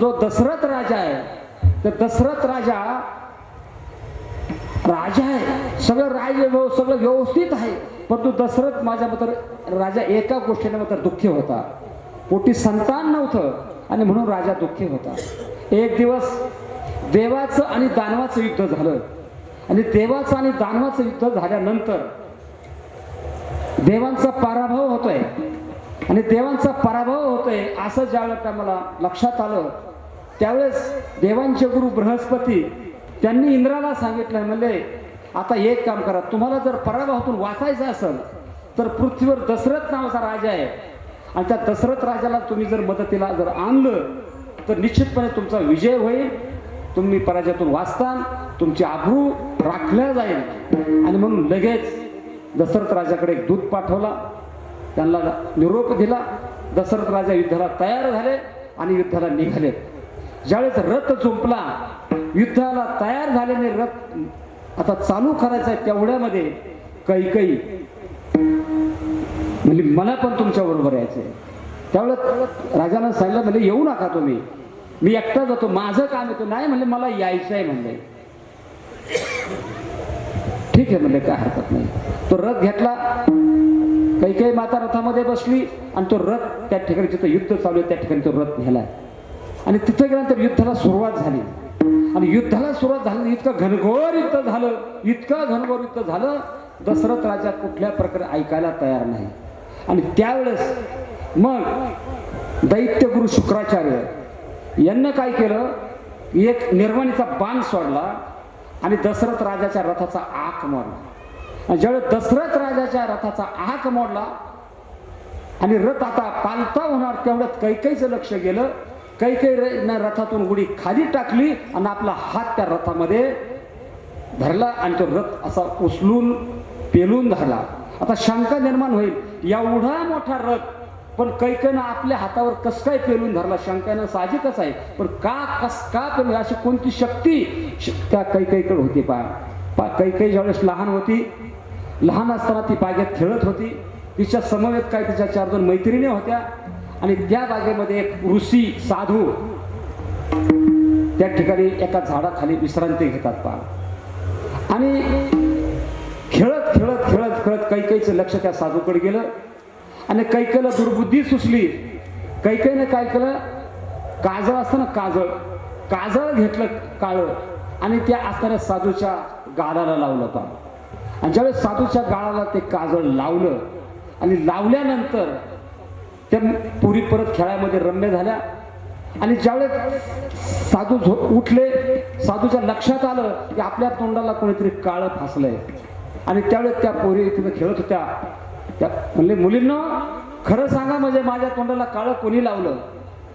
जो दशरथ राजा आहे तर दशरथ राजा राजा आहे. सगळं राज्य सगळं व्यवस्थित आहे. परंतु दशरथ माझ्या मात्र राजा एका गोष्टीने मात्र दुःखी होता. पोटी संतान नव्हतं आणि म्हणून राजा दुःखी होता. एक दिवस देवाचं आणि दानवाचं युद्ध झालं. आणि देवाचं आणि दानवाचं युद्ध झाल्यानंतर देवांचा पराभव होतोय. आणि देवांचा पराभव होतोय असं ज्यावेळेस मला लक्षात आलं त्यावेळेस देवांचे गुरु बृहस्पती त्यांनी इंद्राला सांगितलं म्हणजे आता एक काम करा तुम्हाला जर पराभवातून वाचायचं असेल तर पृथ्वीवर दशरथ नावाचा राजा आहे. आणि त्या दशरथ राजाला तुम्ही जर मदतीला जर आणलं तर निश्चितपणे तुमचा विजय होईल. तुम्ही पराजयातून वाचताल तुमची आबरू राखल्या जाईल. आणि म्हणून लगेच दशरथ राजाकडे एक दूध पाठवला. त्यांना निरोप दिला. दशरथ राजा युद्धाला तयार झाले आणि युद्धाला निघाले ज्यावेळेस रथ जुंपला युद्धाला तयार झाल्याने रथ आता चालू करायचा आहे तेवढ्यामध्ये कैकई. म्हणजे मला पण तुमच्या बरोबर यायचंय. त्यावेळेस राजानं सांगितलं म्हणजे येऊ नका तुम्ही. मी एकटा जातो माझं काम येतो नाही म्हणले मला यायचं आहे म्हणले. ठीक आहे म्हणजे काय हरकत नाही. तो रथ घेतला. काही काही माता रथामध्ये बसली आणि तो रथ त्या ठिकाणी जिथं युद्ध चालू आहे त्या ठिकाणी तो रथ नेलाय आणि तिथे गेल्यानंतर युद्धाला सुरुवात झाली. आणि युद्धाला सुरुवात झाली इतकं घनघोर युद्ध झालं इतकं घनघोर युद्ध झालं दशरथ राजा कुठल्या प्रकारे ऐकायला तयार नाही. आणि त्यावेळेस मग दैत्यगुरु शुक्राचार्य यांना काय केलं? एक निर्वाणीचा बाण सोडला आणि दशरथ राजाच्या रथाचा आक मोडला. आणि ज्यावेळेस दशरथ राजाच्या रथाचा आक मोडला आणि रथ आता पालता होणार तेवढ्यात कैकईचं लक्ष गेलं कैकई रथातून उडी खाली टाकली आणि आपला हात त्या रथामध्ये धरला आणि तो रथ असा उचलून पेलून धरला. आता शंका निर्माण होईल. एवढा मोठा रथ पण कैकेनं आपल्या हातावर कस काय पेलून धरला? शंकानं साहजिकच आहे. पण का कस का पेलून अशी कोणती शक्ती त्या कैकेकडे होती पा पा कैकई ज्यावेळेस लहान होती लहान असताना ती बागेत खेळत होती. तिच्या समवेत काय तिच्या चार दोन मैत्रिणी होत्या. आणि त्या बागेमध्ये एक ऋषी साधू त्या ठिकाणी एका झाडाखाली विश्रांती घेतात पहा. आणि खेळत खेळत खेळत खेळत कैकईचं लक्ष त्या साधूकडे गेलं. आणि कैकेला दुर्बुद्धी सुचली. कैकेनं काय केलं? काजळ असतं ना काजळ काजळ घेतलं काळं. आणि त्या असणाऱ्या साधूच्या गाडाला लावलं पा आणि ज्यावेळेस साधूच्या गाळाला ते काजळ लावलं आणि लावल्यानंतर त्या पुरी परत खेळामध्ये रम्य झाल्या. आणि ज्यावेळेस साधू झो उठले साधूच्या लक्षात आलं की आपल्या तोंडाला कोणीतरी काळं फासलंय. आणि त्यावेळेस त्या पोरी तिथे खेळत होत्या. त्या म्हणले मुलींना खरं सांगा म्हणजे माझ्या तोंडाला काळं कोणी लावलं?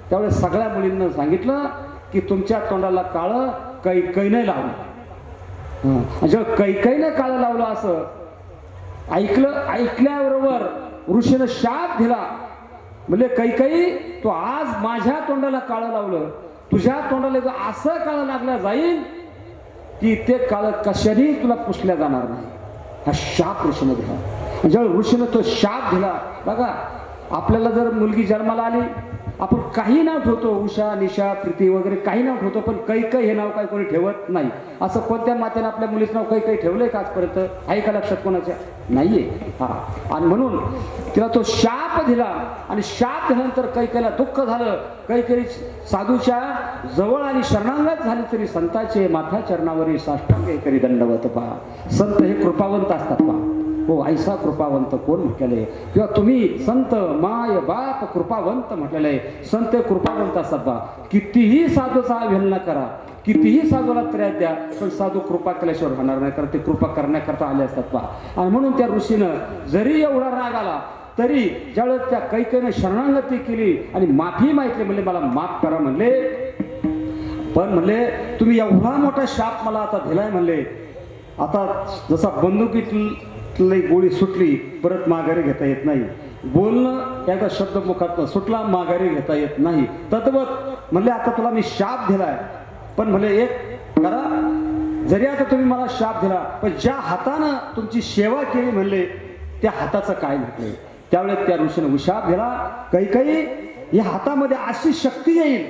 त्यावेळेस सगळ्या मुलींना सांगितलं की तुमच्या तोंडाला काळं कै कैने लावलं. जेव्हा कैकईने काळं लावलं असं ऐकलं ऐकल्याबरोबर ऋषीनं शाप दिला. म्हणजे काही तो आज माझ्या तोंडाला काळं लावलं. तुझ्या तोंडाला जर असं काळं लागलं जाईल की ते काळं कशाने तुला पुसल्या जाणार नाही. हा शाप ऋषीनं दिला. ज्यावेळी ऋषीनं तो शाप दिला बघा आपल्याला जर मुलगी जन्माला आली आपण काही नाव ठेवतो उषा निशा प्रीती वगैरे काही नाव ठेवतो पण काही काही हे नाव काही कोणी ठेवत नाही. असं कोणत्या मातेनं आपल्या मुलीचं नाव काही काही ठेवलंय का आजपर्यंत? आहे का लक्षात कोणाच्या? नाहीये. हा. आणि म्हणून तिला तो शाप दिला आणि शाप दिल्यानंतर कैकेला दुःख झालं. कैकेरी साधूच्या जवळ आणि शरणांगत झाली तरी संताचे माथा चरणावरील साष्टांग करी दंडवत पहा. संत हे कृपावंत असतात पहा. हो ऐसा कृपावंत कोण म्हटलेलं? आहे किंवा तुम्ही संत माय बाप कृपावंत म्हटलेलं? आहे संत कृपावंत असतात बा कितीही साधूचा अवहेलना करा. कितीही साधूला त्रास द्या पण साधू कृपा केल्याशिवाय राहणार नाही कारण ते कृपा करण्याकरता आले असतात पहा. आणि म्हणून त्या ऋषीनं जरी एवढा राग आला तरी ज्यावेळेस त्या कैकेनं शरणागती केली आणि माफी माहिती म्हणले मला माफ करा म्हणले. पण म्हणले तुम्ही एवढा मोठा शाप मला आता दिलाय म्हणले. आता जसा लई गोळी सुटली परत माघारी घेता येत नाही. बोलणं त्याचा शब्द मुखातनं सुटला माघारी घेता येत नाही. तद्वत म्हणले आता तुला मी शाप दिलाय. पण म्हणले एक करा. जरी आता तुम्ही मला शाप दिला पण ज्या हातानं तुमची सेवा केली म्हणले त्या हाताचं काय म्हटले त्यावेळेस त्या ऋषीनं उशाप दिला. काही काही या हातामध्ये अशी शक्ती येईल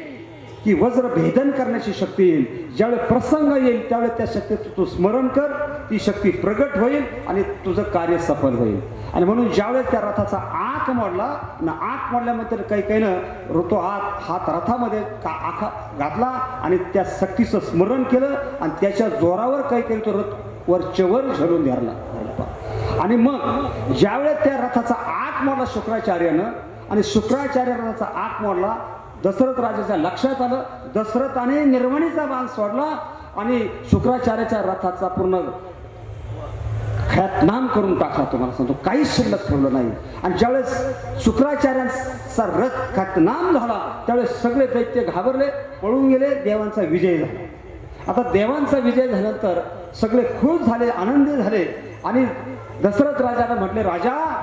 की वज्र भेदन करण्याची शक्ती येईल. ज्यावेळेस प्रसंग येईल त्यावेळेस त्या शक्तीचं तू स्मरण कर. ती शक्ती प्रगट होईल आणि तुझं कार्य सफल होईल. आणि म्हणून ज्यावेळेस त्या रथाचा आक मोडला ना आक मोडल्यानंतर काही काही न तो आत हात रथामध्ये का आखा घातला आणि त्या शक्तीचं स्मरण केलं आणि त्याच्या जोरावर काही काही तो रथ वरचेवर झरून धरला. आणि मग ज्यावेळेस त्या रथाचा आक मोडला शुक्राचार्यानं आणि शुक्राचार्य रथाचा आक मोडला दशरथ राजाच्या लक्षात आलं. दशरथाने निर्वणीचा बांध सोडला आणि शुक्राचार्याच्या रथाचा पूर्ण ख्यातनाम करून टाकला तुम्हाला सांगतो. काहीच शिल्लक ठेवलं नाही. आणि ज्यावेळेस शुक्राचार्यांचा रथ ख्यातनाम झाला त्यावेळेस सगळे दैत्य घाबरले पळून गेले देवांचा विजय झाला. आता देवांचा विजय झाल्यानंतर सगळे खुश झाले आनंदी झाले. आणि दशरथ राजाला म्हटले राजा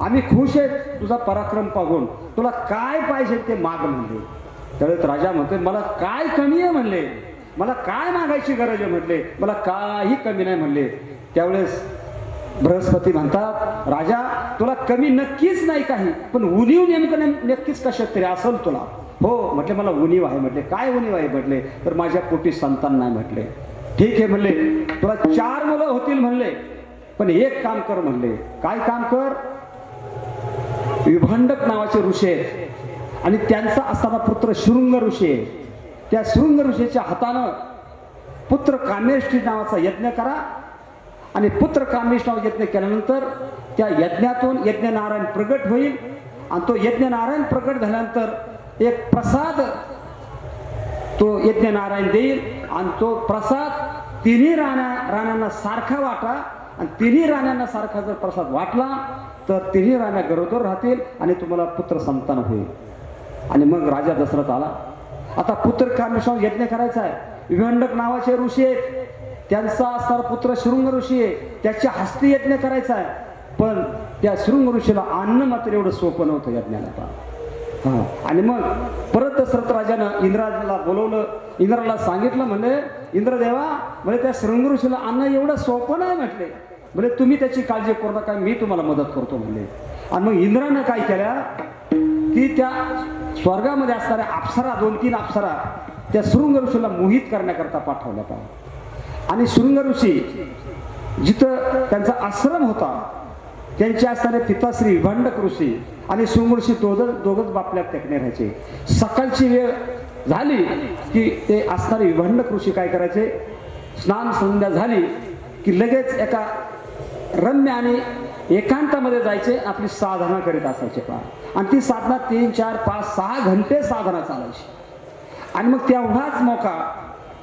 आम्ही खुश आहेत तुझा पराक्रम पाहून. तुला काय पाहिजे ते माग म्हणले. त्यावेळेस राजा म्हणते मला काय कमी आहे? म्हणले. मला काय मागायची गरज आहे म्हटले? मला काही कमी नाही म्हणले. त्यावेळेस बृहस्पती म्हणतात राजा तुला कमी नक्कीच नाही काही पण उणीव नेमकं नेम- नक्कीच कशात तरी असेल तुला. हो म्हटले मला उणीव आहे म्हटले. काय उणीव आहे? म्हटले. तर माझ्या पोटी संतान नाही म्हटले. ठीक आहे म्हणले. तुला चार मुलं होतील म्हणले. पण एक काम कर म्हणले. काय काम कर? विभांडक नावाचे ऋषी आहेत आणि त्यांचा असताना पुत्र शृंग ऋषी आहे. त्या शृंग ऋषीच्या हातानं पुत्र कामेष्ठी नावाचा यज्ञ करा. आणि पुत्र कामेश नाव यज्ञ केल्यानंतर त्या यज्ञातून यज्ञ नारायण प्रगट होईल. आणि तो यज्ञ नारायण प्रगट झाल्यानंतर एक प्रसाद तो यज्ञ नारायण देईल. आणि तो प्रसाद तिन्ही राणा राण्यांना सारखा वाटा. आणि तिन्ही राण्यांना सारखा जर प्रसाद वाटला तर तिन्ही राण्या गरोदर राहतील आणि तुम्हाला पुत्र संतान होईल. आणि मग राजा दशरथ आला. आता पुत्र कामेश्वर यज्ञ करायचा आहे. विभंडक नावाचे ऋषी आहेत. त्यांचा असणारा पुत्र शृंग ऋषी आहे. त्याच्या हस्ती यज्ञ करायचा आहे. पण त्या शृंग ऋषीला अन्न मात्र एवढं सोपं नव्हतं यज्ञाला पहा. आणि मग परत दशरथ राजानं इंद्राला बोलवलं. इंद्राला सांगितलं म्हणले इंद्रदेवा म्हणजे त्या शृंग ऋषीला अन्न एवढं सोपं नाही म्हटले. म्हणजे तुम्ही त्याची काळजी करू नका मी तुम्हाला मदत करतो म्हणले आणि मग इंद्रानं काय केल्या की त्या स्वर्गामध्ये असणाऱ्या अप्सरा दोन तीन अप्सरा त्या शृंग ऋषीला मोहित करण्याकरता पाठवल्या पहा आणि शृंग ऋषी जिथं त्यांचा आश्रम होता त्यांचे असणारे पिताश्री भंडक ऋषी आणि शृंग ऋषी दोघं दोघंच बापल्या टेकणे राहायचे. सकाळची वेळ झाली की ते असणारे विभंडक ऋषी काय करायचे? स्नान संध्या झाली की लगेच एका रम्य आणि एकांतामध्ये जायचे आपली साधना करीत असायचे पहा आणि ती साधना तीन चार पाच सहा घंटे साधना चालायची. आणि मग तेवढाच मोका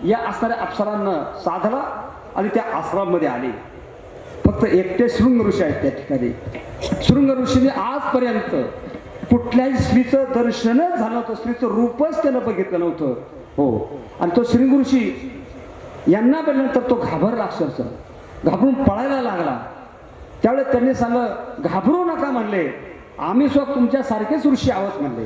या असणाऱ्या अप्सरांना साधला आणि त्या आश्रममध्ये आले. फक्त एकटे शृंग ऋषी आहेत त्या ठिकाणी. शृंग ऋषीने आजपर्यंत कुठल्याही स्त्रीचं दर्शनच झालं होतं स्त्रीचं रूपच त्यानं बघितलं नव्हतं. हो. आणि तो शृंग ऋषी यांना बघितल्यानंतर तो घाबरला अक्षरशः. घाबरून पळायला लागला. त्यावेळेस त्यांनी सांगलं घाबरू नका म्हणले. आम्ही स्वतः तुमच्यासारखेच ऋषी आहोत म्हणले.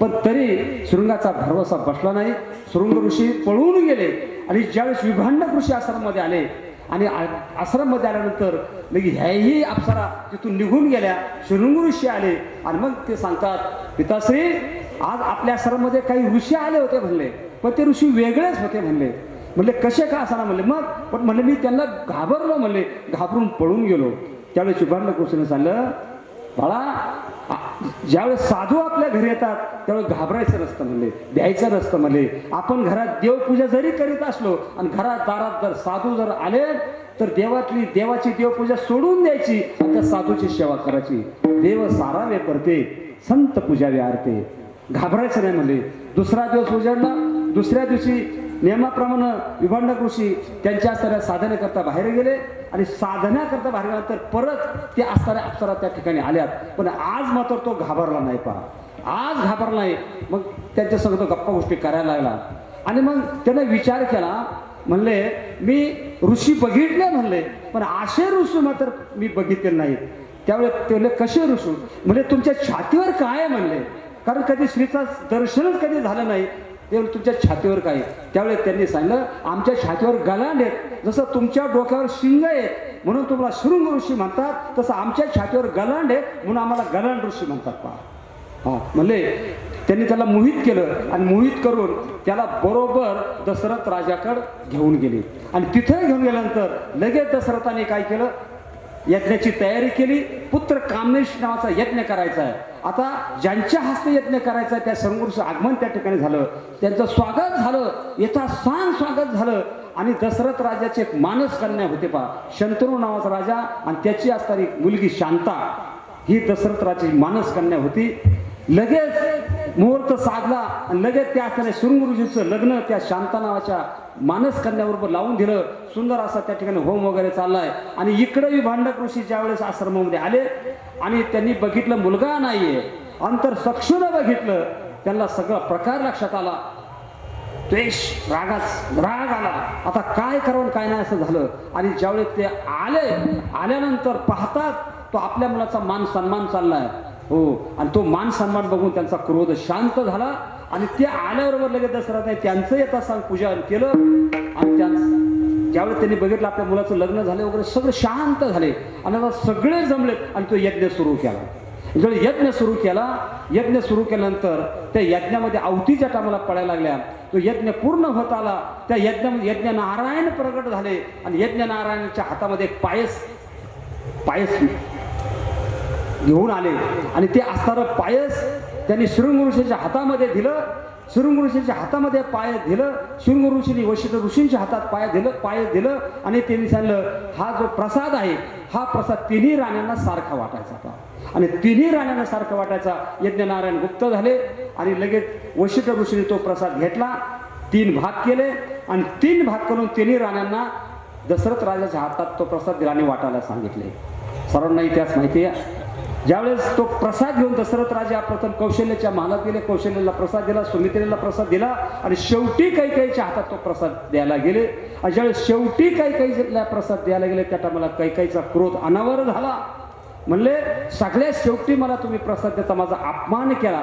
पण तरी शृंगाचा भरवसा बसला नाही. शृंग ऋषी पळून गेले. आणि ज्यावेळेस विभांडक ऋषी आश्रममध्ये आले आणि आ- आश्रममध्ये आल्यानंतर लगे ह्याही अप्सरा तिथून निघून गेल्या. शृंग ऋषी आले. आणि मग ते सांगतात पिताश्री आज आपल्या आश्रममध्ये काही ऋषी आले होते म्हणले. पण ते ऋषी वेगळेच होते म्हणले. म्हणले कसे का असणार म्हणले? मग पण म्हणले मी त्यांना घाबरलो म्हणले. घाबरून पळून गेलो. त्यावेळेस विभांडक ऋषीने सांगलं बाळा ज्यावेळेस साधू आपल्या घरी येतात त्यावेळेस घाबरायचं नसतं म्हणले द्यायचं नसतं म्हणले. आपण घरात देवपूजा जरी करीत असलो आणि घरात दारात जर साधू जर आले तर देवातली देवाची देवपूजा सोडून द्यायची आणि त्या साधूची सेवा करायची. देव सारावे करते संत पूजावे आरते. घाबरायचं नाही म्हणले. दुसरा दिवस उजाडला दुसऱ्या दिवशी नियमाप्रमाणे विभांड ऋषी त्यांच्या असणाऱ्या साधनेकरता बाहेर गेले आणि साधण्याकरता बाहेर गेल्यानंतर परत ते असणाऱ्या अप्सरा त्या ठिकाणी आल्यात. पण आज मात्र तो घाबरला नाही पहा. आज घाबरला नाही. मग त्यांच्यासंग तो गप्पा गोष्टी करायला लागला. आणि मग त्यांना विचार केला म्हणले मी ऋषी बघितले म्हणले पण असे ऋषी मात्र मी बघितले नाहीत. त्यावेळेस ते कसे ऋषू? म्हणजे तुमच्या छातीवर काय म्हणले कारण कधी श्रीचं दर्शनच कधी झालं नाही. ते तुमच्या छातीवर काय आहे? त्यावेळेस त्यांनी सांगितलं आमच्या छातीवर गलांड आहेत जसं तुमच्या डोक्यावर शिंग आहेत म्हणून तुम्हाला शृंग ऋषी म्हणतात तसं आमच्या छातीवर गलांड आहे म्हणून आम्हाला गलांड ऋषी म्हणतात. पहा. हा म्हणले त्यांनी त्याला मोहित केलं आणि मोहित करून त्याला बरोबर दशरथ राजाकडे घेऊन गेले. आणि तिथे घेऊन गेल्यानंतर लगेच दशरथाने काय केलं? यज्ञाची तयारी केली पुत्र कामेश नावाचा यज्ञ करायचा. आहे आता ज्यांच्या हस्ते यज्ञ करायचा आहे त्या संघर्ष आगमन त्या ठिकाणी झालं. त्यांचं स्वागत झालं येथा सांग स्वागत झालं. आणि दशरथ राजाचे एक मानस कन्या होते पहा शंतनू नावाचा राजा आणि त्याची असणारी मुलगी शांता. ही दशरथ राजाची मानस कन्या होती. लगेच मुहूर्त साधला आणि लगेच त्या असणाऱ्या शृंगुरुजीचं लग्न त्या शांता नावाच्या मानस कन्याबरोबर लावून दिलं. सुंदर असा त्या ठिकाणी होम वगैरे चाललाय. आणि इकडे भांडक ऋषी ज्यावेळेस आश्रमामध्ये आले आणि त्यांनी बघितलं मुलगा नाहीये. अंतर सक्षुनं बघितलं. त्यांना सगळा प्रकार लक्षात आला. द्वेष रागाच राग आला. आता काय करावं काय नाही असं झालं. आणि ज्यावेळेस ते आले आल्यानंतर पाहतात तो आपल्या मुलाचा मान सन्मान चाललाय. हो. आणि तो मान सन्मान बघून त्यांचा क्रोध शांत झाला आणि ते आल्याबरोबर लगेच दसरा नाही त्यांचं येता सांग पूजन केलं. आणि त्यांचं ज्यावेळेस त्यांनी बघितलं आपल्या मुलाचं लग्न झाले वगैरे सगळे शांत झाले. आणि आता सगळे जमलेत आणि तो यज्ञ सुरू केला. जर यज्ञ सुरू केला यज्ञ सुरू केल्यानंतर त्या यज्ञामध्ये आवतीच्या टामाला पडायला लागल्या. तो यज्ञ पूर्ण होत आला. त्या यज्ञामध्ये यज्ञ नारायण प्रगट झाले. आणि यज्ञ नारायणाच्या हातामध्ये एक पायस पायस घेऊन आले. आणि ते असणारं पायस त्यांनी शृंगऋषीच्या हातामध्ये दिलं. शृंग ऋषीच्या हातामध्ये पाय दिलं. शृंग ऋषीने वशिष्ठ ऋषींच्या हातात पाय दिलं पाय दिलं. आणि त्यांनी सांगितलं हा जो प्रसाद आहे हा प्रसाद तिन्ही राण्यांना सारखा वाटायचा होता. आणि तिन्ही राण्यांना सारखा वाटायचा. यज्ञनारायण गुप्त झाले आणि लगेच वशिष्ठ ऋषीने तो प्रसाद घेतला. तीन भाग केले. आणि तीन भाग करून तिन्ही राण्यांना दशरथ राजाच्या हातात तो प्रसाद दिला आणि वाटायला सांगितले. सर्वांना इतिहास माहिती आहे. ज्यावेळेस तो प्रसाद घेऊन दशरथ राजा प्रथम कौशल्याच्या मानात गेले कौशल्याला प्रसाद दिला सुमित्रेला प्रसाद दिला आणि शेवटी काही काहीच्या हातात तो प्रसाद द्यायला गेले. आणि ज्यावेळेस शेवटी काही काहीला प्रसाद द्यायला गेले त्या टायमाला काही काहीचा क्रोध अनावर झाला. म्हणले सगळ्यात शेवटी मला तुम्ही प्रसाद देता माझा अपमान केला.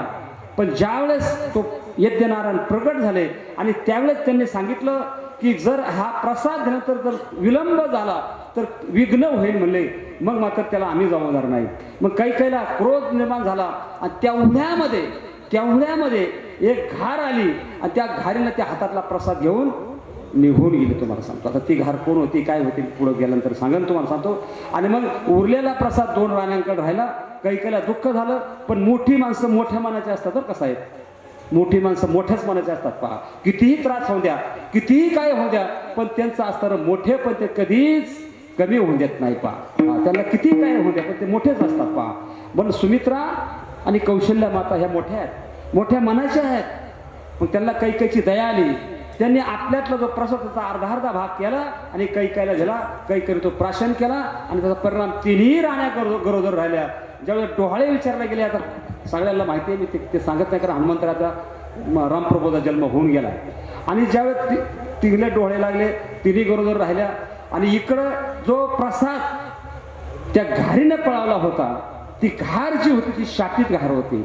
पण ज्यावेळेस तो यज्ञनारायण प्रगट झाले आणि त्यावेळेस त्यांनी सांगितलं की जर हा प्रसाद देण्यानंतर जर विलंब झाला तर विघ्न होईल म्हणले. मग मात्र त्याला आम्ही जबाबदार नाही. मग काही काहीला क्रोध निर्माण झाला आणि तेवढ्यामध्ये तेवढ्यामध्ये एक घार आली आणि त्या घारीला त्या हातातला प्रसाद घेऊन निघून गेले तुम्हाला सांगतो. आता ती घार कोण होती काय होती पुढं गेल्यानंतर सांगेन तुम्हाला सांगतो. आणि मग उरलेला प्रसाद दोन राण्यांकडे राहिला. काही काहीला दुःख झालं पण मोठी माणसं मोठ्या मनाचे असतात तर कसं आहे मोठी माणसं मोठ्याच मनाचे असतात पहा. कितीही त्रास होऊ द्या कितीही काय होऊ द्या पण त्यांचं असणारं मोठे पण ते कधीच कमी होऊन देत नाही पहा त्यांना किती काय होऊ द्या पण ते मोठेच असतात पहा पण सुमित्रा आणि कौशल्य माता ह्या मोठ्या आहेत. मोठ्या मनाच्या आहेत. मग त्यांना काही काहीची दया आली. त्यांनी आपल्यातला जो प्रसादाचा अर्धा अर्धा भाग केला आणि काही कायला झाला काही काही तो प्राशन केला आणि त्याचा परिणाम तिन्ही राण्या गरो गरोदर राहिल्या. ज्यावेळेस डोहाळे विचारले गेले आता सगळ्यांना माहिती आहे मी ते, ते सांगत नाही कारण हनुमंतराचा म- रामप्रभूचा जन्म होऊन गेला. आणि ज्यावेळेस ति तिघले डोळे लागले तिन्ही गरोदर राहिल्या. आणि इकडं जो प्रसाद त्या घारीनं पळावला होता ती घार जी होती ती शापित घार होती.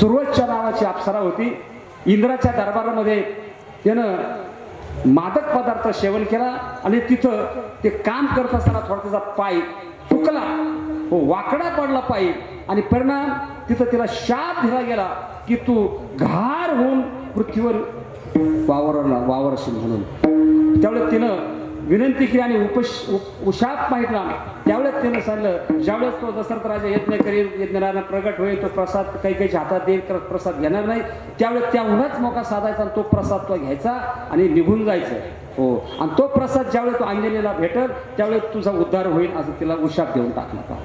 सुरवतच्या नावाची अप्सरा होती. इंद्राच्या दरबारामध्ये त्यानं मादक पदार्थ सेवन केला आणि तिथं ते काम करत असताना थोडा त्याचा पाय चुकला व वाकडा पडला पाय आणि परिणाम तिथं तिला शाप दिला गेला की तू घार होऊन पृथ्वीवर वावरला वावरशील म्हणून. त्यावेळेस तिनं विनंती केली आणि उपश उप- उशाप माहितला त्यावेळेस त्यानं सांगितलं ज्यावेळेस तो दशरथ राजा यज्ञ करील यज्ञनारायण प्रगट होईल तो प्रसाद काही काही हातात देईल तर प्रसाद घेणार नाही. त्यावेळेस त्याहूनच मोका साधायचा आणि तो प्रसाद तो घ्यायचा आणि निघून जायचं. हो. आणि तो प्रसाद ज्यावेळेस तो अंजनीला भेटल त्यावेळेस तुझा उद्धार होईल असं तिला उशाप देऊन टाकला होता.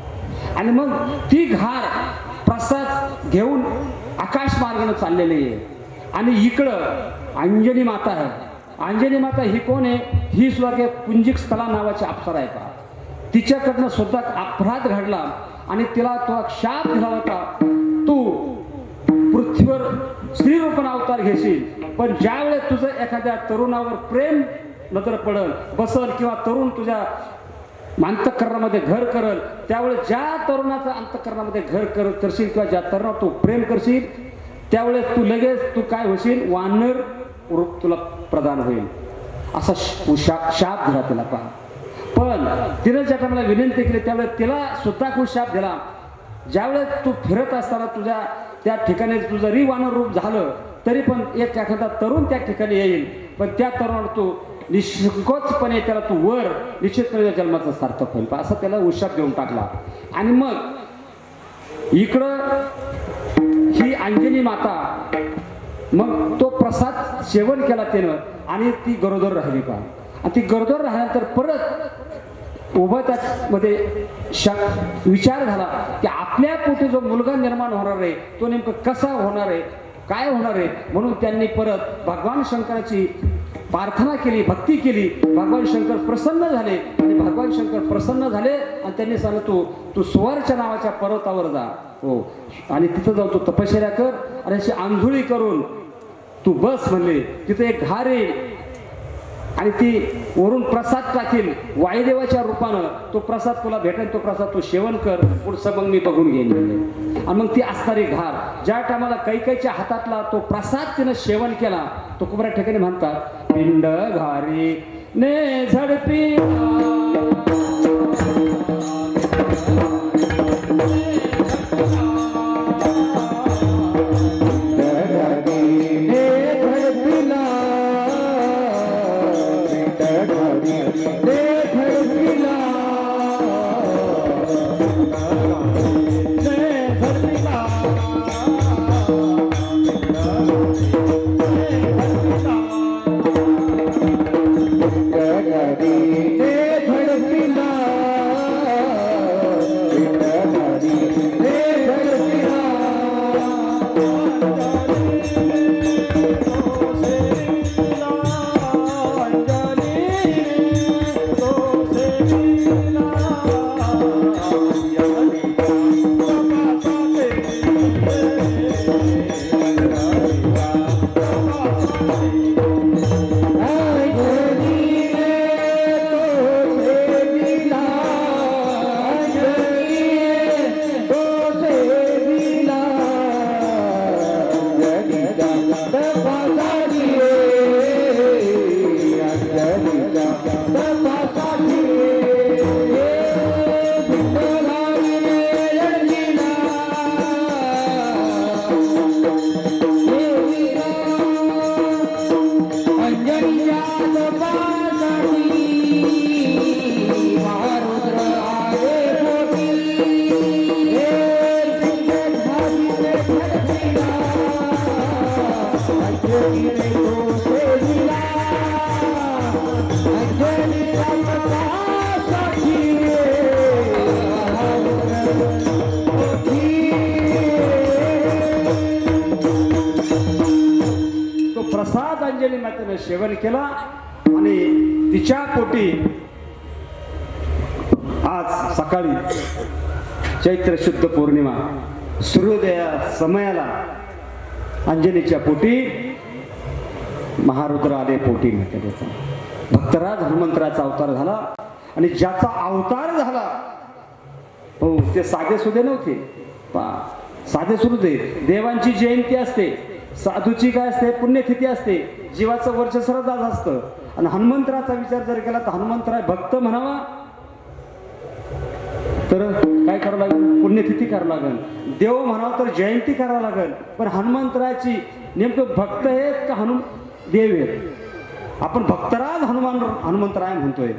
आणि मग ती घार प्रसाद घेऊन आकाश मार्गाने चाललेली आहे. आणि इकडं अंजनी माता आहे. अंजनी माता ही कोण आहे? ही सुद्धा काही पुंजिक स्थला नावाची अप्सरा आहे का? तिच्याकडनं सुद्धा अपराध घडला आणि तिला तो शाप दिला होता. तू पृथ्वीवर स्त्रीरूपण अवतार घेशील पण ज्यावेळेस तुझं एखाद्या तरुणावर प्रेम नजर पडल बसल किंवा तरुण तुझ्या अंतकरणामध्ये घर करल त्यावेळेस ज्या तरुणाचा अंतकरणामध्ये घर कर करशील किंवा ज्या तरुणावर तू प्रेम करशील त्यावेळेस तू लगेच तू काय होशील? वानर रूप तुला प्रदान होईल. असा शाप शाप दिला तिला पहा. पण तिनं ज्या टायमाला विनंती केली त्यावेळेस तिला सुद्धा खूप शाप दिला. ज्यावेळेस तू फिरत असताना तुझ्या त्या ठिकाणी तुझं रिवानर रूप झालं तरी पण एक एखादा तरुण त्या ठिकाणी येईल. पण त्या तरुणावर तू निष्कोचपणे त्याला तू वर निश्चितपणे जन्माचं जन्माचा सार्थक होईल. असा त्याला उशाप देऊन टाकला. आणि मग इकडं ही अंजनी माता मग तो प्रसाद सेवन केला त्यानं आणि ती गरोदर राहिली का आणि ती गरोदर राहिल्यानंतर परत उभं त्यामध्ये शक विचार झाला की आपल्या पोटी जो मुलगा निर्माण होणार आहे तो नेमकं कसा होणार आहे काय होणार आहे? म्हणून त्यांनी परत भगवान शंकराची प्रार्थना केली भक्ती केली. भगवान शंकर प्रसन्न झाले. आणि भगवान शंकर प्रसन्न झाले आणि त्यांनी सांगितलं तू तू सुवारच्या नावाच्या पर्वतावर जा. हो. आणि तिथं जाऊन तू तपश्चर्या कर आणि अशी आंधुळी करून तू बस म्हणले. तिथे एक घार येईल आणि ती वरून प्रसाद टाकील. वायुदेवाच्या रूपानं तो प्रसाद तुला भेटेल तो प्रसाद तू सेवन कर पुढचं मग मी बघून घेईन. आणि मग ती असणारी घार ज्या टायमाला कैकैच्या हातातला तो प्रसाद तिनं सेवन केला तो कुबऱ्या ठिकाणी म्हणतात पिंड घारी ने झडपी तो सेवन केला आणि तिच्या पोटी आज सकाळी चैत्र शुद्ध पौर्णिमा सूर्योदया समयाला अंजनीच्या पोटी महारुद्र आले पोटी भक्तराज हनुमंतराचा अवतार झाला आणि ज्याचा अवतार झाला हो ते साधे सुधे नव्हते. पा साधे सुरू देवांची जयंती असते. साधूची काय असते पुण्यतिथी असते जीवाचं वर्ष असतं. आणि हनुमंतराचा विचार जर केला तर हनुमंतराय भक्त म्हणावा. तर काय करावं लागेल? पुण्यतिथी करावं लागेल. देव म्हणावं तर जयंती करावं लागेल. पण हनुमंतराची नेमकं भक्त आहेत का हनुम देव आहेत? आपण भक्तराज हनुमान हनुमंतराय म्हणतोय.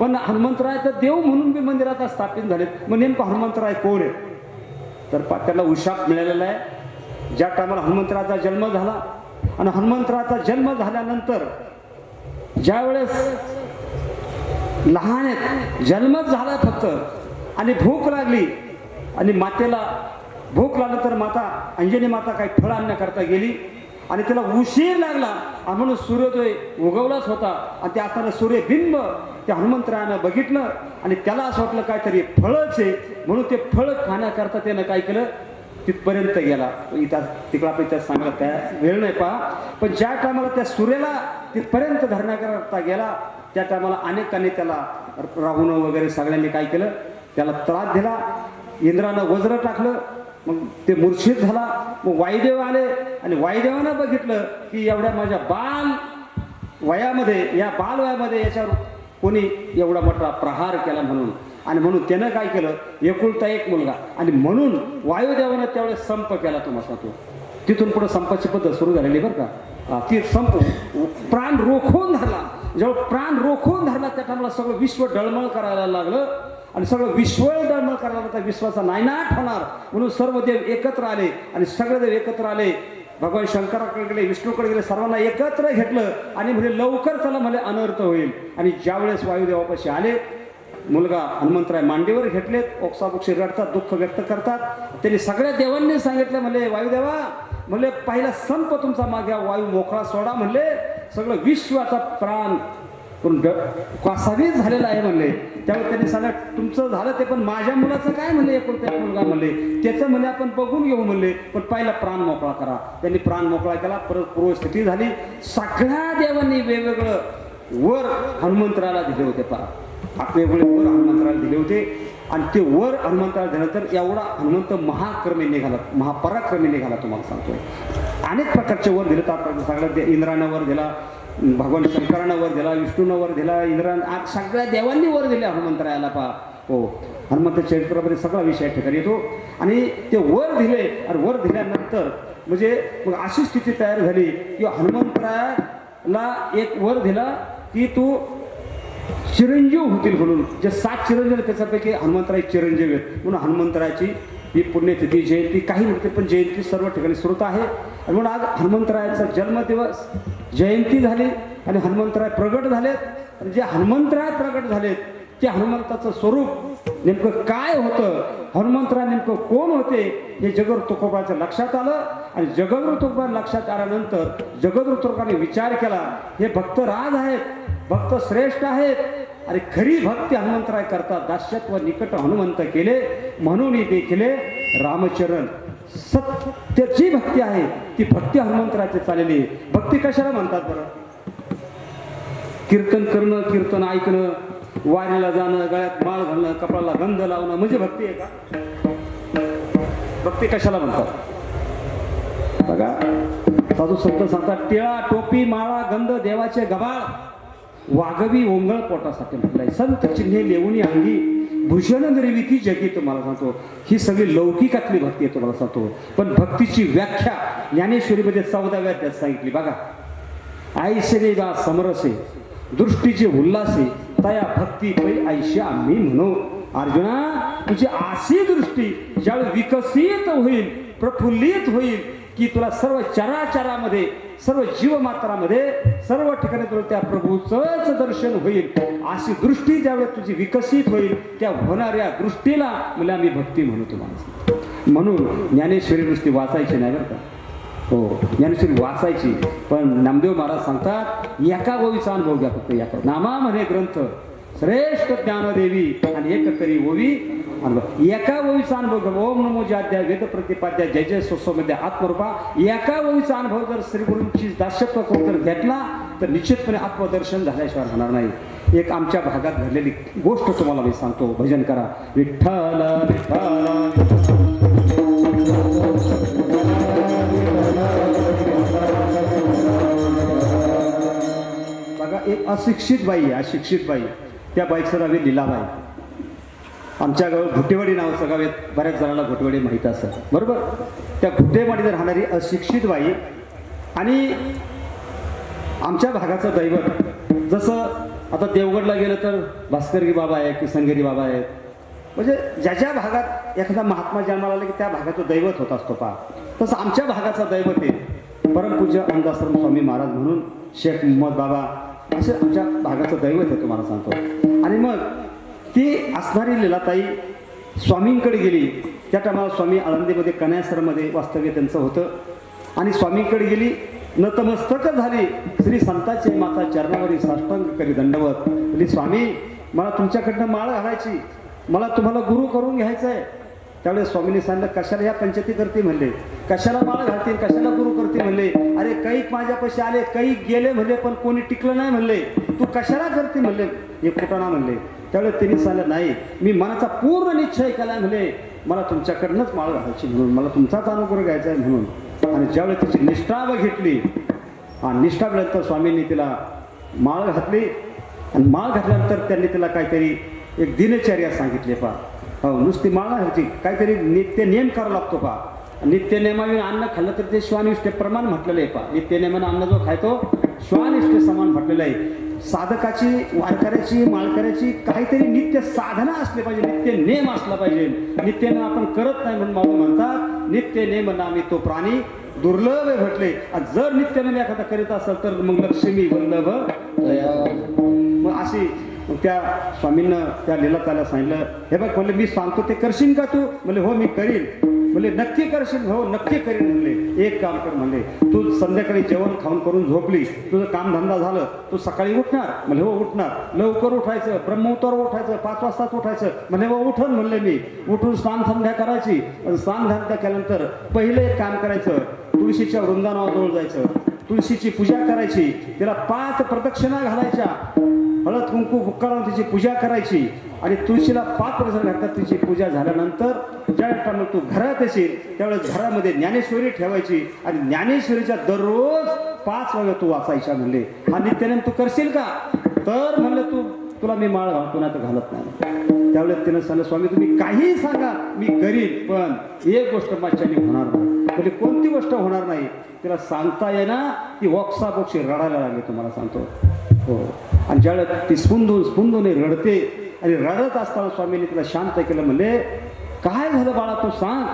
पण हनुमंतराय तर देव म्हणून मी मंदिरात स्थापित झालेत. मग नेमकं हनुमंतराय कोण आहे तर त्याला उशाप मिळालेला आहे. ज्या टायमाला हनुमंतराचा जन्म झाला आणि हनुमंतराचा जन्म झाल्यानंतर ज्यावेळेस लहान आहेत जन्मच झाला फक्त. आणि भूक लागली. आणि मातेला भूक लागलं तर माता अंजनी माता काही फळ आणण्याकरता गेली. आणि तिला उशीर लागला. आणि म्हणून सूर्योदय उगवलाच होता. आणि ते असताना सूर्यबिंब त्या हनुमंतरायानं बघितलं. आणि त्याला असं वाटलं काहीतरी फळच आहे. म्हणून ते फळ खाण्याकरता त्यानं काय केलं? तिथपर्यंत गेला. इथं तिकडं आपण इतिहास सांगायला त्या वेळ नाही पहा. पण ज्या टायमाला त्या सूर्याला तिथपर्यंत धरण्याकरता गेला त्या टायमाला अनेकांनी त्याला राहून वगैरे सगळ्यांनी काय केलं? त्याला त्रास दिला. इंद्रानं वज्र टाकलं. मग ते मूर्छित झाला. मग वायुदेव आले. आणि वायुदेवानं बघितलं की एवढ्या माझ्या बाल वयामध्ये या बाल वयामध्ये याच्यावर कोणी एवढा मोठा प्रहार केला म्हणून. आणि म्हणून त्यानं काय केलं? एकुलता एक मुलगा. आणि म्हणून वायुदेवानं त्यावेळेस संप केला तुम्हाला तो तिथून पुढे संपाची पद्धत सुरू झालेली बरं का? ती संप प्राण रोखून धरला. जेव्हा प्राण रोखून धरला त्या टायमाला सगळं विश्व डळमळ करायला लागलं. आणि सगळं विश्व डळमळ करायला लागलं. त्या विश्वाचा नायनाट होणार. म्हणून सर्व देव एकत्र आले. आणि सगळे देव एकत्र आले. भगवान शंकराकडे गेले विष्णूकडे गेले सर्वांना एकत्र घेतलं आणि म्हणजे लवकर चला म्हणजे अनर्थ होईल. आणि ज्यावेळेस वायुदेवापाशी आले मुलगा हनुमंतराय मांडीवर घेतलेत ओक्साबोक्षी रडतात दुःख व्यक्त करतात. त्यांनी सगळ्या देवांनी सांगितलं म्हणले वायुदेवा म्हणले पहिला संप तुमचा माग्या वायू मोकळा सोडा म्हणले सगळं विश्वाचा प्राण पण कासावीच झालेला आहे म्हणले. त्यावेळी त्यांनी सांगा तुमचं झालं ते पण माझ्या मुलाचं काय म्हणले? एकुलता मुलगा म्हणले त्याचं म्हणे आपण बघून घेऊ म्हणले पण पहिला प्राण मोकळा करा. त्यांनी प्राण मोकळा केला परत पूर्वस्थिती झाली. सगळ्या देवांनी वेगवेगळं वर हनुमंतराला दिले होते पहा. आपले वर हनुमंतराला दिले होते. आणि ते वर हनुमंतराला दिल्यानंतर एवढा हनुमंत महाक्रमे निघाला महापराक्रमी निघाला तुम्हाला सांगतोय. अनेक प्रकारचे वर दिले. तर सगळ्या दे- इंद्रानं वर दिला भगवान शंकरानं वर दिला विष्णूनं वर दिला इंद्रान आज सगळ्या देवांनी वर दिले हनुमंतरायाला पहा हो हनुमंत चरित्रामध्ये सगळा विषय ठिकाणी येतो. आणि ते वर दिले आणि वर दिल्यानंतर म्हणजे मग अशी स्थिती तयार झाली की हनुमंतरायाला एक वर दिला की तू चिरंजीव होतील म्हणून. जे सात चिरंजीव त्याच्यापैकी हनुमंतराय चिरंजीव आहेत. म्हणून हनुमंतरायाची ही पुण्यतिथी जयंती काही म्हणते पण जयंती सर्व ठिकाणी स्रोत आहे. आणि म्हणून आज हनुमंतरायाचा जन्मदिवस. जयंती झाली आणि हनुमंतराय प्रगट झालेत. आणि जे हनुमंतराय प्रगट झालेत ते हनुमंताचं स्वरूप नेमकं काय होतं? हनुमंतराय नेमकं कोण होते? हे जगद तुकोबाच्या लक्षात आलं. आणि जगदगुरु तुकोबा लक्षात आल्यानंतर जगदगुरु तुकोबाने विचार केला हे भक्त राज आहेत भक्त श्रेष्ठ आहेत. अरे खरी भक्ती हनुमंतराय करता दास्यत्व निकट हनुमंत केले म्हणून देखिले देखील रामचरण सत्याची भक्ती आहे. ती भक्ती हनुमंतराची चाललेली आहे. भक्ती कशाला म्हणतात बरं? कीर्तन करणं कीर्तन ऐकणं वारीला जाणं गळ्यात माळ घालणं कपाळाला गंध लावणं म्हणजे भक्ती आहे का? भक्ती कशाला म्हणतात? बघा साधू संत सांगतात टिळा टोपी माळा गंध देवाचे गबाळ. वाघवी ओंगळ पोटासाठी म्हटलंय. संत चिन्हे लेवणी अंगी भूषण निर्मिती जगी तुम्हाला सांगतो. ही सगळी लौकिकातली भक्ती आहे तुम्हाला सांगतो. पण भक्तीची व्याख्या ज्ञानेश्वरीमध्ये चौदाव्या अध्यायात सांगितली. बघा. ऐशरे बा समरसे. दृष्टीचे उल्हासे. तया भक्ती पै आयुष्य आम्ही म्हणू. अर्जुना तुझी अशी दृष्टी ज्यावेळी विकसित होईल प्रफुल्लित होईल की तुला सर्व चराचरामध्ये सर्व जीवमात्रामध्ये सर्व ठिकाणी तुला त्या प्रभूचंच दर्शन होईल. अशी दृष्टी ज्यावेळेस तुझी विकसित होईल त्या होणाऱ्या दृष्टीला मला मी भक्ती म्हणू तुम्हाला म्हणून ज्ञानेश्वरी दृष्टी वाचायची नाही बरं का? हो ज्ञानेश्वरी वाचायची. पण नामदेव महाराज सांगतात एका गोवीचा अनुभव घ्या फक्त एका. नामा म्हणे ग्रंथ श्रेष्ठ ज्ञानदेवी आणि एक करी ओवी अनुभव एका ओवीचा अनुभव जर ओम नमो अध्याय वेद प्रतिपाद्या जय जय सोस्वमध्ये आत्मरूपा एका ओवीचा अनुभव जर श्रीगुरूंची दास्यत्व करून जर घेतला तर निश्चितपणे आत्मदर्शन झाल्याशिवाय होणार नाही. एक आमच्या भागात घडलेली गोष्ट तुम्हाला मी सांगतो. भजन करा. विठ्ठल विठ्ठल. बघा एक अशिक्षित बाई आहे अशिक्षित बाई. त्या बाईचं नाव आहे लीलाबाई आमच्या गावात घुटेवाडी नावाचं गाव बऱ्याच जणांना घुटेवाडी माहीत असतं. बरोबर? त्या घुटेवाडीत राहणारी अशिक्षित बाई आणि आमच्या भागाचं दैवत. जसं आता देवगडला गेलं तर भास्करगी बाबा आहे किसनगिरी बाबा आहेत. म्हणजे ज्या ज्या भागात एखादा महात्मा जन्माला आला की त्या भागाचं दैवत होत असतो पा तसं आमच्या भागाचा दैवत आहे. परमपूज्य अंधाश्रम स्वामी महाराज म्हणून शेख मोहम्मद बाबा आमच्या भागाचं दैवत आहे तुम्हाला सांगतो. आणि मग ती असणारी लीलाताई स्वामींकडे गेली. त्या टायमाला स्वामी आळंदीमध्ये कन्यासरमध्ये वास्तव्य त्यांचं होतं. आणि स्वामींकडे गेली. नतमस्तक झाली. श्री संताची माता चरणावरी साष्टांग करी दंडवत. म्हणजे स्वामी मला तुमच्याकडनं माळ घालायची मला तुम्हाला गुरु करून घ्यायचं आहे त्यावेळेस स्वामींनी सांगितलं कशाला या पंचायती करते म्हणले? कशाला माळ घालतील? कशाला गुरु करते म्हणले? अरे कैक माझ्यापाशी आले कैक गेले म्हणले पण कोणी टिकलं नाही म्हणले. तू कशाला करते म्हणले? हे कुटाणा म्हणले. त्यावेळेस त्यांनी सांगितलं नाही मी मनाचा पूर्ण निश्चय केला म्हणले. मला तुमच्याकडनंच माळ घालायची म्हणून मला तुमचाच अनुग्रह घ्यायचा आहे म्हणून. आणि ज्यावेळेस तिची निष्ठा घेतली हा निष्ठा मिळत स्वामींनी तिला माळ घातली. आणि माळ घातल्यानंतर त्यांनी तिला काहीतरी एक दिनचर्या सांगितली पा हो, नुसती माळा ह्याची. काहीतरी नित्य नियम करावा लागतो पा नित्य नियमाने अन्न खाल्लं तर ते श्वानिष्ठ प्रमाण म्हटलेलं आहे पा नित्य नियमाने अन्न जो खायतो श्वानिष्ठ समान म्हटलेलं आहे. साधकाची वारकऱ्याची माळकऱ्याची काहीतरी नित्य साधना असली पाहिजे नित्य नेम असला पाहिजे. नित्य नेम आपण करत नाही म्हणून माऊ म्हणतात नित्य नेम नामी तो प्राणी दुर्लभ आहे म्हटले. जर नित्य नेम एखादा करीत असेल तर मग लक्ष्मी वल्लभ मग अशी त्या स्वामींना त्या लिलाताला त्याला सांगितलं हे बघ म्हणले मी सांगतो ते करशील का तू? म्हणले हो मी करीन. म्हणले नक्की करशील? हो नक्की करीन. म्हणले एक काम कर म्हणले तू संध्याकाळी जेवण खाऊन करून झोपली तुझं काम धंदा झालं तू सकाळी उठणार. म्हणले हो उठणार. लवकर उठायचं ब्रह्मोत्तर उठायचं पाच वाजताच उठायचं. म्हणले हो उठन म्हणले मी. उठून स्नान संध्या करायची. स्नान संध्या केल्यानंतर पहिले एक काम करायचं तुळशीच्या वृंदानाजवळ जायचं. तुळशीची पूजा करायची तिला पाच प्रदक्षिणा घालायच्या. हळद कुंकू बुक्काळून तिची पूजा करायची. आणि तुळशीला पाच प्रदक्षिणा घालतात तिची पूजा झाल्यानंतर ज्या टायमाला तू घरात येशील त्यावेळेस घरामध्ये ज्ञानेश्वरी ठेवायची. आणि ज्ञानेश्वरीच्या दररोज पाच वेळा तू वाचायच्या म्हणले. हा नित्यानंद तू करशील का? तर म्हणलं तू तुला मी माळ घालतो ना तर घालत नाही. त्यावेळेस तिनं सांगितलं स्वामी तुम्ही काहीही सांगा मी करीन पण एक गोष्ट माझ्याने होणार नाही. म्हणजे कोणती गोष्ट होणार नाही? तिला सांगता येणार ती वॉक्साबोक्षी रडायला लागली तुम्हाला सांगतो. हो. आणि ज्यावेळेस ती स्पुंदून स्पुंदून रडते आणि रडत असताना स्वामींनी तिला शांत केलं म्हणले काय झालं बाळा तू सांग.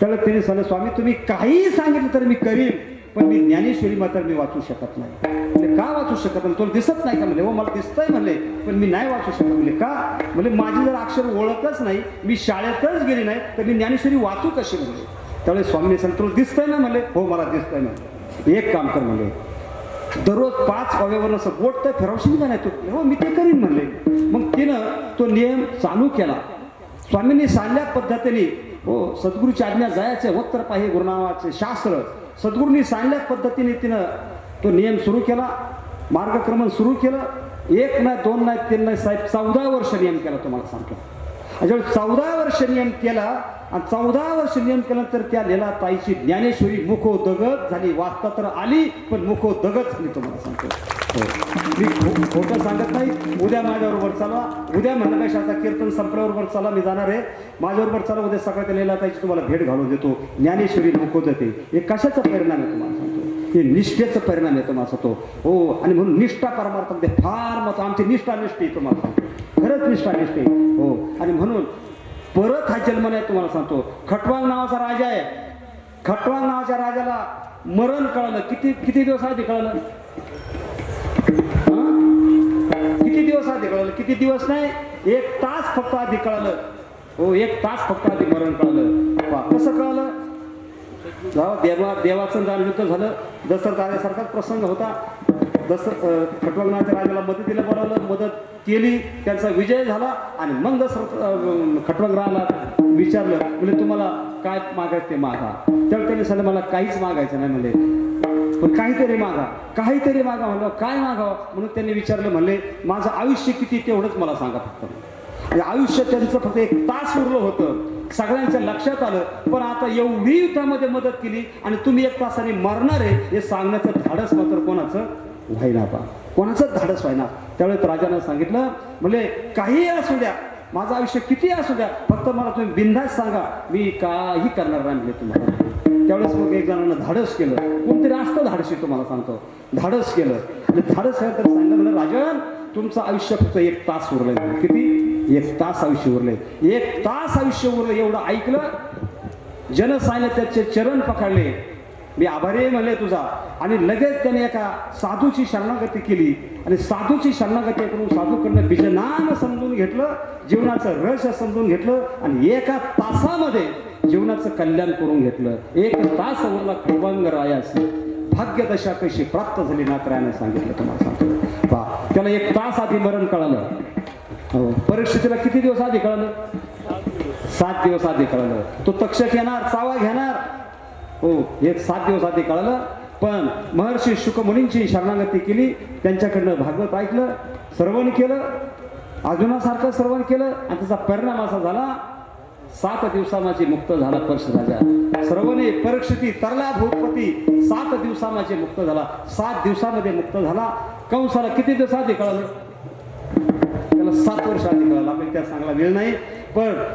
त्यावेळेस तिने सांगितलं स्वामी तुम्ही काहीही सांगितलं तर मी करीन पण मी ज्ञानेश्वरी मात्र मी वाचू शकत नाही. म्हणजे का वाचू शकत नाही? तुला दिसत नाही का? म्हणले हो मला दिसतंय म्हणले पण मी नाही वाचू शकत. म्हणजे का? म्हणजे माझी जर अक्षर ओळखच नाही मी शाळेतच गेली नाही तर मी ज्ञानेश्वरी वाचू कशी? म्हणले त्यावेळेस स्वामीने सांग तुला दिसतंय ना? म्हणले हो मला दिसतंय म्हणले एक काम कर म्हणले दररोज पाच अव्यवर असं बोट तर फिरवशील का नाही तू? हो मी ते करीन म्हणले मग तिनं तो नियम चालू केला. स्वामींनी सांगल्या पद्धतीने हो सद्गुरूची आज्ञा जायचे उत्तर पाहिजे गुरुनावाचे शास्त्र. सद्गुरूंनी सांगल्या पद्धतीने तिनं तो नियम सुरू केला मार्गक्रमण सुरू केलं. एक नाही दोन नाही तीन नाही साहेब चौदा वर्ष नियम केला तुम्हाला सांगतो. चौदा वर्ष नियम केला. आणि चौदा वर्ष नियम केल्यानंतर त्या लेला ताईची ज्ञानेश्वरी मुखो दगत झाली. वाचता तर आली पण मुखो दगत मी तुम्हाला सांगतो. हो. मी खोटं सांगत नाही. उद्या माझ्याबरोबर चला उद्या म्हणलं कीर्तन संपल्याबरोबर चला मी जाणार आहे. माझ्याबरोबर चला उद्या सकाळच्या त्या लेला ताईची तुम्हाला भेट घालून देतो. ज्ञानेश्वरी मुखो देते हे कशाचा परिणाम आहे तुम्हाला सांगतो? हे निष्ठेचा परिणाम आहे तुम्हाला सांगतो. हो आणि म्हणून निष्ठा परमार्थ फार मत आमची निष्ठा निष्ठी तुम्हाला सांगतो. खरंच निष्ठा निष्ठी आहे. हो. आणि म्हणून परत हा जन्म नाही तुम्हाला सांगतो खटवांग नावाचा राजा आहे. खटवांग नावाच्या राजाला मरण कळलं. किती किती दिवस आधी कळलं? किती दिवस आधी कळलं? किती दिवस नाही? एक तास फक्त आधी कळलं. हो एक तास फक्त आधी मरण कळलं. कसं कळलं? जेव्हा देवा देवाचं दान झालं. दशरथ राजासारखाच प्रसंग होता. दस खटवांगणाच्या राजाला मदतीला बोलावलं मदत केली त्यांचा विजय झाला आणि मग दसरथ खटवंगराला विचारलं म्हणजे तुम्हाला काय मागायचं ते मागा. त्यावेळी त्यांनी सांगितलं मला काहीच मागायचं नाही म्हणले. पण काहीतरी मागा काहीतरी मागा म्हणलं. काय मागावं? म्हणून त्यांनी विचारलं म्हणले माझं आयुष्य किती तेवढंच मला सांगा फक्त. आयुष्य त्यांचं फक्त एक तास उरलं होतं. सगळ्यांच्या लक्षात आलं पण आता एवढी युद्धामध्ये मदत केली आणि तुम्ही एक तासाने मरणार आहे हे सांगण्याचं धाडस मात्र कोणाचं व्हायना पा कोणाचंच धाडस व्हायना. त्यावेळेस राजानं सांगितलं म्हणजे काही असू द्या माझं आयुष्य किती असू द्या फक्त मला तुम्ही बिंदास सांगा मी काही करणार नाही म्हणजे तुम्हाला. त्यावेळेस मग एक जणांना धाडस केलं. कोणतरी असतं धाडशी तुम्हाला सांगतो. धाडस केलं. आणि धाडस केलं तर सांगितलं म्हणजे राजन तुमचं आयुष्य फक्त एक तास उरलंय. किती? एक तास आयुष्य उरलंय. एक तास आयुष्य उरलं एवढं ऐकलं. जन सांगितलं त्याचे चरण पकडले. मी आभारी म्हणले तुझा. आणि लगेच त्याने एका साधूची शरणागती केली. आणि साधूची शरणागती करून साधूकडनं बीजनाम समजून घेतलं जीवनाचं रहस्य समजून घेतलं आणि एका तासामध्ये जीवनाचं कल्याण करून घेतलं. एक तास उरला कृपांग रायास भाग्यदशा कशी प्राप्त झाली नात्रायाने सांगितलं तुम्हाला सांगतो. पहा त्याला एक तास आधी मरण कळालं. हो परीक्षेला किती दिवस आधी कळालं? सात दिवस आधी कळालं. तो तक्षक येणार चावा घेणार. हो एक सात दिवस आधी कळालं. पण महर्षी शुकमुनींची शरणागती केली. त्यांच्याकडनं भागवत ऐकलं श्रवण केलं अर्जुनासारखं श्रवण केलं आणि त्याचा परिणाम असा झाला. सात दिवसामाची मुक्त झाला पर्श राजा. श्रवणे परीक्षिती तरला भूपती. सात दिवसामाचे मुक्त झाला. सात दिवसामध्ये मुक्त झाला. कंसाला किती दिवस आधी कळालं सात वर्ष आधी कळालं. आपण त्या चांगला वेळ नाही. पण